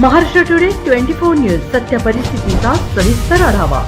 Maharashtra today twenty four news सत्य परिस्थितीचा सविस्तर आढावा.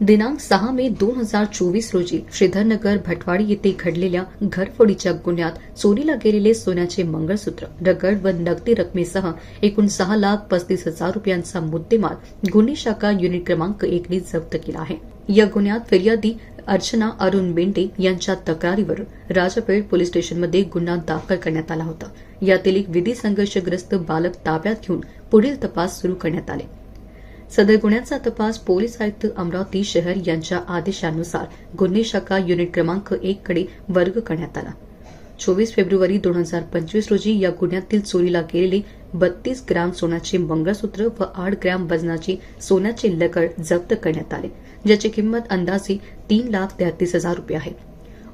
दिनांक सहा मे दोन हजार चोवीस रोजी श्रीधरनगर भटवाडी येथे घडलेल्या घरफोडीच्या गुन्ह्यात चोरीला गेलेले सोन्याचे मंगळसूत्र रगड व नगदी रकमेसह एकूण सहा लाख पस्तीस हजार रुपयांचा मुद्देमाल गुन्हे शाखा युनिट क्रमांक एकने जप्त केला आहे. या गुन्ह्यात फिर्यादी अर्चना अरुण बेंडे यांच्या तक्रारीवर राजापेठ पोलीस स्टेशनमध्ये गुन्हा दाखल करण्यात आला होता. यातील एक विधी संघर्षग्रस्त बालक ताब्यात घेऊन पुढील तपास सुरू करण्यात आले. सदर गुन्ह्याचा तपास पोलीस आयुक्त अमरावती शहर यांच्या आदेशानुसार गुन्हे शाखा युनिट क्रमांक एक कडे वर्ग करण्यात आला. चोवीस फेब्रुवारी दोन हजार पंचवीस रोजी या गुन्ह्यातील चोरीला गेलेले बत्तीस ग्राम सोन्याचे मंगळसूत्र व आठ ग्रॅम वजनाचे सोन्याचे लकड जप्त करण्यात आले ज्याची किंमत अंदाजे तीन लाख तेहतीस हजार रुपये आहे.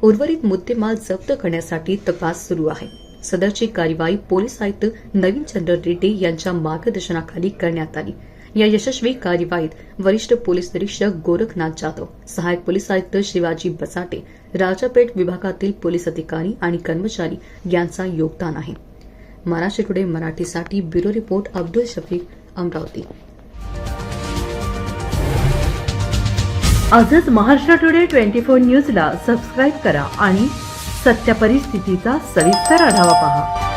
उर्वरित मुद्देमाल जप्त करण्यासाठी तपास सुरू आहे. सदरची कार्यवाही पोलीस आयुक्त नवीन चंद्र रेड्डी यांच्या मार्गदर्शनाखाली करण्यात आली. या यशस्वी कार्यवाहीत वरिष्ठ पोलीस निरीक्षक गोरखनाथ जाधव सहायक पोलीस आयुक्त शिवाजी बसाटे राजापेठ विभागातील पोलीस अधिकारी आणि कर्मचारी यांचा योगदान आहे. महाराष्ट्र टुडे मराठीसाठी ब्युरो रिपोर्ट अब्दुल शफीक अमरावती. आजच महाराष्ट्र टुडे ट्वेंटी फोर न्यूजला सबस्क्राईब करा आणि सत्य परिस्थितीचा सविस्तर आढावा पहा.